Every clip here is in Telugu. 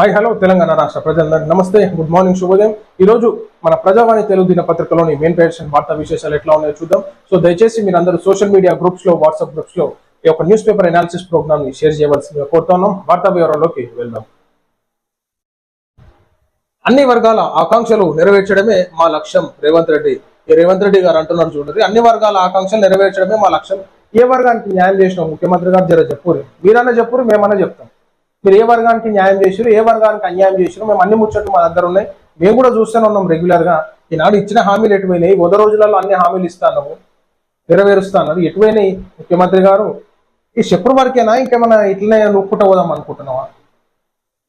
హాయ్ హలో తెలంగాణ రాష్ట్ర ప్రజలందరికీ నమస్తే. గుడ్ మార్నింగ్ శుభోదయం. ఈ రోజు మన ప్రజావాణి తెలుగు దినపత్రికలోని మెయిన్ పేజ్ వార్తా విశేషాలు ఎట్లా ఉన్నాయో చూద్దాం. సో దయచేసి మీరు అందరూ సోషల్ మీడియా గ్రూప్స్లో వాట్సాప్ గ్రూప్స్లో ఈ యొక్క న్యూస్ పేపర్ అనాలిసిస్ ప్రోగ్రామ్ని షేర్ చేయవలసిందిగా కోరుతున్నాం వార్తా వివరాల్లోకి వెళ్దాం. అన్ని వర్గాల ఆకాంక్షలు నెరవేర్చడమే మా లక్ష్యం రేవంత్ రెడ్డి. ఈ రేవంత్ రెడ్డి గారు అంటున్నారు చూడండి అన్ని వర్గాల ఆకాంక్షలు నెరవేర్చడమే మా లక్ష్యం. ఏ వర్గానికి న్యాయం చేసిన ముఖ్యమంత్రి గారు జర చెప్పురు. మీరన్నా చెప్పురు మేమన్నా చెప్తాం. మీరు ఏ వర్గానికి న్యాయం చేసారు ఏ వర్గానికి అన్యాయం చేసారు మేము అన్ని ముచ్చట్లు మా దగ్గర ఉన్నాయి. మేము కూడా చూస్తూనే ఉన్నాం రెగ్యులర్గా. ఈనాడు ఇచ్చిన హామీలు ఎటువైనాయి? వంద రోజులలో అన్ని హామీలు ఇస్తాను నెరవేరుస్తాను ఎటువైనాయి? ముఖ్యమంత్రి గారు ఈ చెప్పుడు వరకేనా ఇంకేమైనా ఇట్లనే నొక్కుట పోదాం అనుకుంటున్నావా?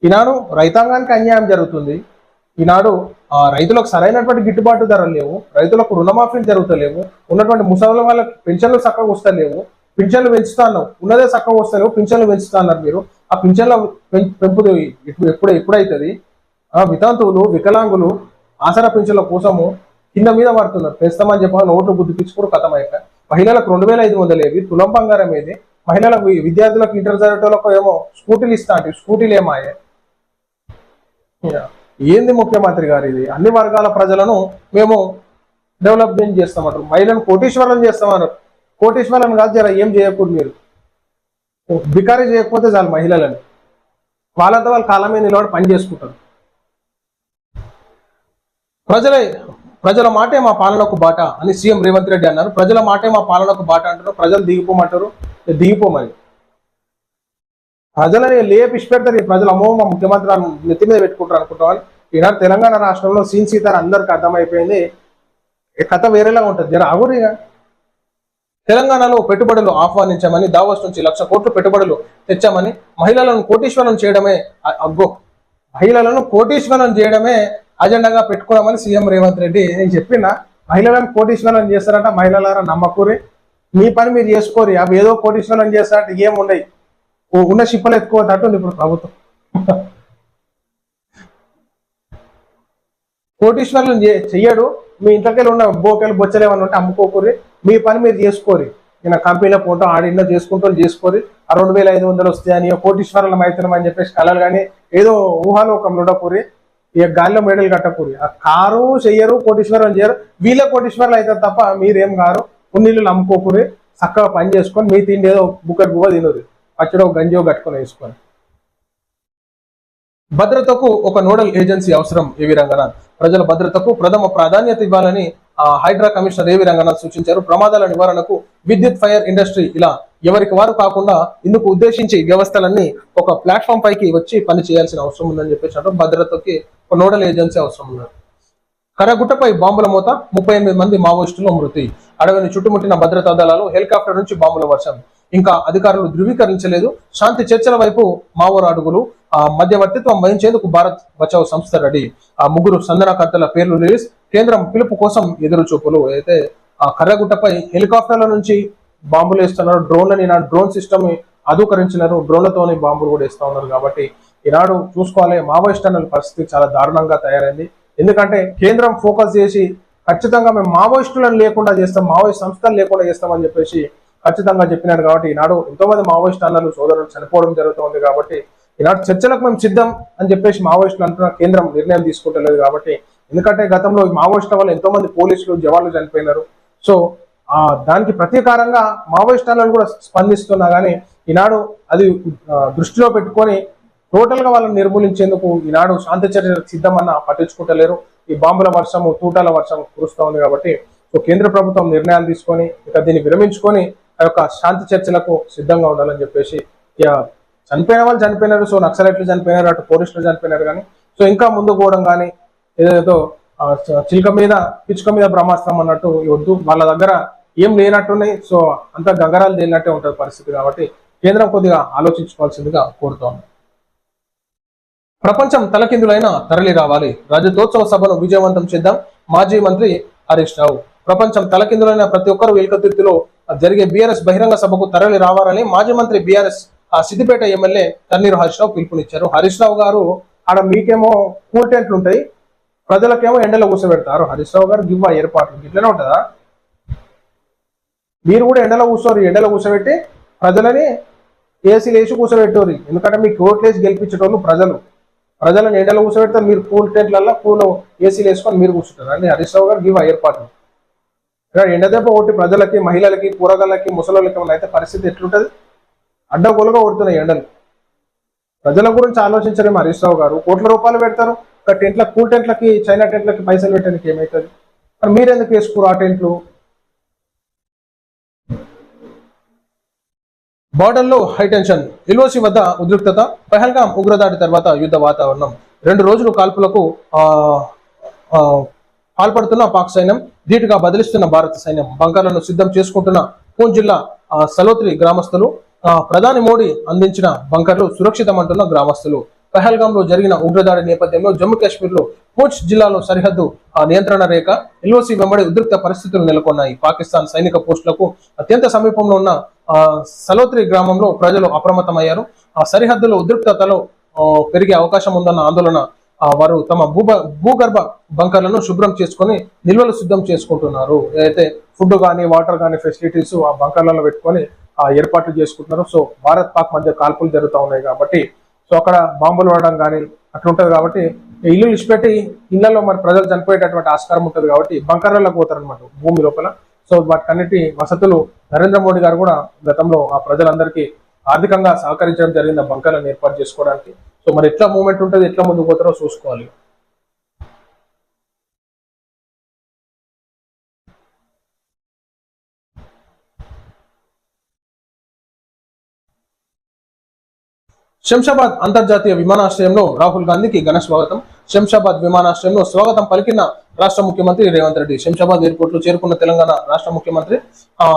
ఈనాడు రైతాంగానికి అన్యాయం జరుగుతుంది. ఈనాడు ఆ రైతులకు సరైనటువంటి గిట్టుబాటు ధరలు లేవు. రైతులకు రుణమాఫీలు జరుగుతలేవు. ఉన్నటువంటి ముసలి వాళ్ళకి పెన్షన్లు చక్కగా వస్తలేవు. పింఛన్లు పెంచుతాను ఉన్నదే చక్కగా వస్తలేవు. పింఛన్లు పెంచుతున్నారు మీరు. ఆ పింఛన్ల పెం- పెంపుడు ఇప్పుడు ఎప్పుడు ఎప్పుడైతుంది? ఆ వితంతువులు వికలాంగులు ఆసరా పింఛన్ల కోసము కింద మీద పడుతున్నారు. పెంచుతామని చెప్పి నోట్లు గుర్తిపించుకోవడం కథం అయ్యాక మహిళలకు రెండు వేల ఐదు వందలు ఏవి? తులం బంగారం ఏది? మహిళలకు విద్యార్థులకు ఇంటర్ చదివేటోళ్ళకు ఏమో స్కూటీలు ఇస్తా అంటే స్కూటీలు ఏమాయే ఏంది ముఖ్యమంత్రి గారు ఇది? అన్ని వర్గాల ప్రజలను మేము డెవలప్మెంట్ చేస్తామంటారు. మహిళను కోటీశ్వరం చేస్తామన్నారు కోటీశ్వరం కాదు జర ఏం చేయకూడదు మీరు? బికారీ చేయకపోతే చాలు మహిళలని. వాళ్ళంతా వాళ్ళ కాలమే నిలబడి పని చేసుకుంటారు. ప్రజలే ప్రజల మాటే మా పాలనకు బాట అని సీఎం రేవంత్ రెడ్డి అన్నారు. ప్రజల మాటే మా పాలనకు బాట అంటారు ప్రజలు దిగిపోమంటారు. దిగిపోమని ప్రజలని లేపిసి పెడతారు ప్రజలు అమ్మో మా ముఖ్యమంత్రి నెత్తి మీద పెట్టుకుంటారు అనుకుంటాం ఈనాడు తెలంగాణ రాష్ట్రంలో సీన్ సీతారు అందరికి అర్థమైపోయింది. ఈ కథ వేరేలాగా ఉంటుంది. జర అగురిగా తెలంగాణలో పెట్టుబడులు ఆహ్వానించామని దావోస్ నుంచి లక్ష కోట్లు పెట్టుబడులు తెచ్చామని మహిళలను కోటీశ్వరం చేయడమే అగ్గో. మహిళలను కోటీశ్వరం చేయడమే అజెండాగా పెట్టుకున్నామని సీఎం రేవంత్ రెడ్డి నేను చెప్పిన. మహిళలను కోటీశ్వరం చేస్తారంట మహిళలారా నమ్మకూరి. మీ పని మీరు చేసుకోరి అవి ఏదో కోటీశ్వరం చేస్తారంటే ఏం ఉన్నాయి ఉన్న షిప్పలు ఎత్తుకోవద్దంటుంది ఇప్పుడు ప్రభుత్వం. కోటీశ్వరులు చే- చెయ్యడు. మీ ఇంట్లోకెళ్ళి ఉన్న బోకెలు బొచ్చలు ఏమైనా ఉంటే అమ్ముకోకూరి. మీ పని మీరు చేసుకోరి. నేను కంపెనీలో పోవటం ఆడిన్నో చేసుకుంటూ చేసుకోరి. ఆ రెండు వేల ఐదు వందలు వస్తాయని కోటీశ్వరులం అవుతున్నాం అని చెప్పేసి కలలు కానీ ఏదో ఊహాలోకంలో ఉండకూరి ఇక గాలిలో మెడలు కట్టకూరి. ఆ కారు చెయ్యరు కోటీశ్వరం చేయరు. వీళ్ళే కోటీశ్వరులు అవుతారు తప్ప మీరేం కారు. ఉన్నీళ్ళు నమ్ముకోకూరి చక్కగా పని చేసుకొని మీ తిండి ఏదో బుక్కటి బువ్వ తినరు పచ్చడో గంజో కట్టుకొని వేసుకొని భద్రతకు ఒక నోడల్ ఏజెన్సీ అవసరం ఏవి రంగనాథ్? ప్రజల భద్రతకు ప్రథమ ప్రాధాన్యత ఇవ్వాలని హైడ్రా కమిషనర్ ఏవి రంగనాథ్ సూచించారు. ప్రమాదాల నివారణకు విద్యుత్ ఫైర్ ఇండస్ట్రీ ఇలా ఎవరికి వారు కాకుండా ఇందుకు ఉద్దేశించి వ్యవస్థలన్నీ ఒక ప్లాట్ఫామ్ పైకి వచ్చి పని చేయాల్సిన అవసరం ఉందని చెప్పేసి అంటారు. భద్రతకి ఒక నోడల్ ఏజెన్సీ అవసరం ఉన్నారు కరగుట్టపై బాంబుల మూత ముప్పై ఎనిమిది మంది మావోయిస్టులు మృతి. అడవిని చుట్టుముట్టిన భద్రతా దళాలు హెలికాప్టర్ నుంచి బాంబుల వర్షం. ఇంకా అధికారులు ధృవీకరించలేదు. శాంతి చర్చల వైపు మావోరు అడుగులు ఆ మధ్యవర్తిత్వం వహించేందుకు భారత్ బచావ్ సంస్థ రెడీ. ఆ ముగ్గురు సందనకర్తల పేర్లు రిలీజ్. కేంద్రం పిలుపు కోసం ఎదురు చూపులు అయితే ఆ కర్రగుట్టపై హెలికాప్టర్ల నుంచి బాంబులు వేస్తున్నారు. డ్రోన్లని నా డ్రోన్ సిస్టమ్ అధుకరించినారు. డ్రోన్లతోని బాంబులు కూడా వేస్తా ఉన్నారు కాబట్టి ఈనాడు చూసుకోవాలి. మావోయిస్ట్ పరిస్థితి చాలా దారుణంగా తయారైంది. ఎందుకంటే కేంద్రం ఫోకస్ చేసి ఖచ్చితంగా మేము మావోయిస్టులను లేకుండా చేస్తాం మావోయిస్ట్ సంస్థలు లేకుండా చేస్తామని చెప్పేసి ఖచ్చితంగా చెప్పినారు కాబట్టి ఈనాడు ఎంతో మంది మావోయిస్ట్ అన్నలు సోదరులు చనిపోవడం జరుగుతుంది కాబట్టి ఈనాడు చర్చలకు మేము సిద్ధం అని చెప్పేసి మావోయిస్టులు అంటున్న కేంద్రం నిర్ణయం తీసుకుంటలేదు కాబట్టి ఎందుకంటే గతంలో ఈ మావోయిస్టుల వల్ల ఎంతో మంది పోలీసులు జవాన్లు చనిపోయినారు. సో దానికి ప్రతీకారంగా మావోయిస్ట్ కూడా స్పందిస్తున్నా కానీ ఈనాడు అది దృష్టిలో పెట్టుకొని టోటల్గా వాళ్ళని నిర్మూలించేందుకు ఈనాడు శాంతి చర్యలకు సిద్ధమన్న పట్టించుకుంటలేరు. ఈ బాంబుల వర్షము తూటాల వర్షం కురుస్తూ ఉంది కాబట్టి సో కేంద్ర ప్రభుత్వం నిర్ణయాలు తీసుకొని ఇక దీన్ని విరమించుకొని ఆ యొక్క శాంతి చర్చలకు సిద్ధంగా ఉండాలని చెప్పేసి ఇక చనిపోయిన వాళ్ళు చనిపోయినారు సో నక్సలైట్లు చనిపోయినారు అటు పోలీసులు చనిపోయినారు కానీ సో ఇంకా ముందు పోవడం కానీ ఏదైతే చిలుక మీద పిచ్చుక మీద బ్రహ్మాస్త్రం అన్నట్టు వద్దు వాళ్ళ దగ్గర ఏం లేనట్టున్నాయి. సో అంత గంగరాలు తేలినట్టే ఉంటుంది పరిస్థితి కాబట్టి కేంద్రం కొద్దిగా ఆలోచించుకోవాల్సిందిగా కోరుతోంది. ప్రపంచం తలకిందులైన తరలి రావాలి. రజతోత్సవ సభను విజయవంతం చేద్దాం. మాజీ మంత్రి హరీష్ రావు. ప్రపంచం తలకిందులైన ప్రతి ఒక్కరు వెలుకతుర్తిలో జరిగే బీఆర్ఎస్ బహిరంగ సభకు తరలి రావాలని మాజీ మంత్రి బీఆర్ఎస్ సిద్దిపేట ఎమ్మెల్యే తన్నీరు హరీష్ రావు పిలుపునిచ్చారు. హరీష్ రావు గారు ఆడ మీకేమో కూల్ టెంట్లు ఉంటాయి. ప్రజలకేమో ఎండలో కూర్చోబెడతారు. హరీష్ రావు గారు గివ్వ ఏర్పాట్లు ఇట్లనే ఉంటుందా? మీరు కూడా ఎండలో కూర్చోరు. ఎండలో కూర్చోబెట్టి ప్రజలని ఏసీలు వేసి కూర్చోబెట్టారు ఎందుకంటే మీకు ఓట్లేసి గెలిపించేటోళ్ళు ప్రజలు. ప్రజలను ఎండలో కూర్చోబెడతారు మీరు కూల్ టెంట్లలో కూల్ ఏసీలు వేసుకొని మీరు కూర్చుంటారు. అని హరీష్ రావు గారు గివ్ ఏర్పాటు. ఇక్కడ ఎండదెబ్బ ఒకటి ప్రజలకి మహిళలకి కూరగాయలకి ముసలికి ఏమైనా అయితే పరిస్థితి ఎట్లుంటది? అడ్డగోలుగా కొడుతున్నాయి ఎండలు. ప్రజల గురించి ఆలోచించలేము హరీష్ రావు గారు. కోట్ల రూపాయలు పెడతారు. ఒక టెంట్ల కూల్ టెంట్లకి చైనా టెంట్లకి పైసలు పెట్టడానికి ఏమవుతుంది మరి మీరెందుకు వేసుకోరు ఆ టెంట్లు? బార్డర్లో హైటెన్షన్ ఎల్ఓసి వద్ద ఉద్రిక్తత పహల్గాం ఉగ్రదాడి తర్వాత యుద్ధ వాతావరణం. రెండు రోజులు కాల్పులకు పాల్పడుతున్న పాక్ సైన్యం ధీటుగా బదిలిస్తున్న భారత సైన్యం. బంకర్లను సిద్ధం చేసుకుంటున్న పూన్ జిల్లా సలోత్రి గ్రామస్తులు ప్రధాని మోడీ అందించిన బంకర్లు సురక్షితమంటున్న గ్రామస్తులు. పహల్గామ్లో జరిగిన ఉగ్రదాడి నేపథ్యంలో జమ్మూ కాశ్మీర్లో పూంచ్ జిల్లాలో సరిహద్దు ఆ, నియంత్రణ రేఖ ఎల్ఓసి వెంబడి ఉద్రిక్త పరిస్థితులు నెలకొన్నాయి. పాకిస్తాన్ సైనిక పోస్టులకు అత్యంత సమీపంలో ఉన్న సలోత్రి గ్రామంలో ప్రజలు అప్రమత్తమయ్యారు. ఆ సరిహద్దులో ఉద్రిక్తతలో పెరిగే అవకాశం ఉందన్న ఆందోళన వారు తమ భూభ భూగర్భ బంకర్లను శుభ్రం చేసుకొని నిల్వలు సిద్ధం చేసుకుంటున్నారు. అయితే ఫుడ్ కానీ వాటర్ కానీ ఫెసిలిటీస్ ఆ బంకర్లలో పెట్టుకొని ఏర్పాట్లు చేసుకుంటున్నారు. సో భారత్ పాక్ మధ్య కాల్పులు జరుగుతూ ఉన్నాయి కాబట్టి సో అక్కడ బాంబులు వాడడం కానీ అట్లుంటది కాబట్టి ఇల్లు ఇచ్చిపెట్టి ఇళ్ళలో మరి ప్రజలు చనిపోయేటటువంటి ఆస్కారం ఉంటుంది కాబట్టి బంకర్లకు పోతారు అనమాట భూమి లోపల. సో వాటికన్నిటి వసతులు నరేంద్ర మోడీ గారు కూడా గతంలో ఆ ప్రజలందరికీ ఆర్థికంగా సహకరించడం జరిగింది ఆ బంకర్లను ఏర్పాటు చేసుకోవడానికి. సో మరి ఎట్లా మూమెంట్ ఉంటుంది ఎట్లా ముందుకు పోతారో చూసుకోవాలి. శంషాబాద్ అంతర్జాతీయ విమానాశ్రయంలో రాహుల్ గాంధీకి ఘన స్వాగతం. శంషాబాద్ విమానాశ్రయంలో స్వాగతం పలికిన రాష్ట్ర ముఖ్యమంత్రి రేవంత్ రెడ్డి. శంషాబాద్ ఎయిర్పోర్ట్లో చేరుకున్న తెలంగాణ రాష్ట్ర ముఖ్యమంత్రి ఆ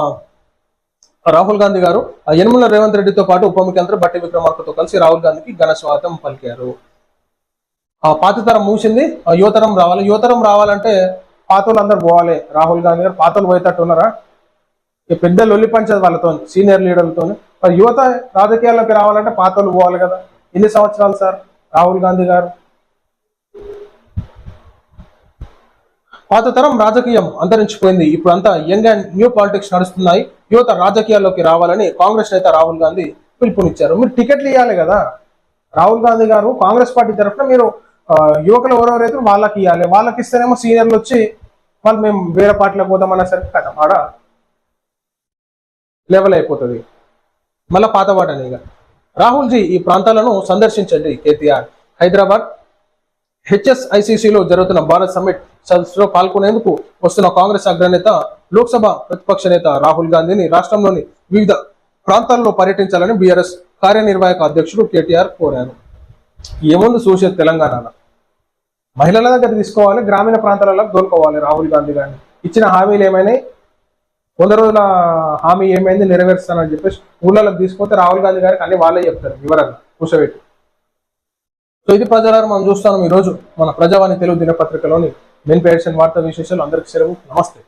రాహుల్ గాంధీ గారు. ఆ యనమల రేవంత్ రెడ్డితో పాటు ఉప ముఖ్యమంత్రి బట్టి విక్రమార్కతో కలిసి రాహుల్ గాంధీకి ఘన స్వాగతం పలికారు. ఆ పాత తరం మూసింది ఆ యువతరం రావాలి. యువతరం రావాలంటే పాతలు అందరు పోవాలి. రాహుల్ గాంధీ గారు పాతలు పోయేటట్టు ఉన్నారా? పెద్ద లొల్లి పంచదు వాళ్ళతో సీనియర్ లీడర్లతోనే. మరి యువత రాజకీయాల్లోకి రావాలంటే పాతలు పోవాలి కదా. ఎన్ని సంవత్సరాలు సార్? రాహుల్ గాంధీ గారు. పాత తరం రాజకీయం అంతరించిపోయింది. ఇప్పుడు అంతా యంగ్ అండ్ న్యూ పాలిటిక్స్ నడుస్తున్నాయి. యువత రాజకీయాల్లోకి రావాలని కాంగ్రెస్ నేత రాహుల్ గాంధీ పిలుపునిచ్చారు. మీరు టికెట్లు ఇవ్వాలి కదా. రాహుల్ గాంధీ గారు కాంగ్రెస్ పార్టీ తరఫున మీరు యువకులు ఎవరెవరైతే వాళ్ళకి ఇవ్వాలి వాళ్ళకి ఇస్తేనేమో సీనియర్లు వచ్చి వాళ్ళు మేము వేరే పార్టీలకు పోదామనేసరికి కదా ఆడ లెవెల్ అయిపోతుంది. మళ్ళా పాత ఇక. రాహుల్ జీ ఈ ప్రాంతాలను సందర్శించండి కేటీఆర్. హైదరాబాద్ హెచ్ఎస్ఐసిసిలో జరుగుతున్న భారత్ సమ్మిట్ సదస్సులో పాల్గొనేందుకు వస్తున్న కాంగ్రెస్ అగ్రనేత లోక్సభ ప్రతిపక్ష నేత రాహుల్ గాంధీని రాష్ట్రంలోని వివిధ ప్రాంతాల్లో పర్యటించాలని బీఆర్ఎస్ కార్యనిర్వాహక అధ్యక్షుడు కేటీఆర్ కోరారు. ఏముంది చూసేది తెలంగాణ మహిళల దగ్గర తీసుకోవాలి గ్రామీణ ప్రాంతాలలో దోలుకోవాలి రాహుల్ గాంధీ గారిని. ఇచ్చిన హామీలు ఏమైనాయి? వంద రోజుల హామీ ఏమైంది నెరవేరుస్తానని చెప్పేసి ఊళ్ళలోకి తీసుకుపోతే రాహుల్ గాంధీ గారికి అన్ని వాళ్ళే చెప్తారు వివరంగా కూర్చోబెట్టి. సో ఇది ప్రజలారు మనం చూస్తాం ఈ రోజు మన ప్రజావాణి తెలుగు దినపత్రికలోని మెయిన్ పేర్షన్ వార్తా విశేషాలు. అందరికీ సెలవు. నమస్తే.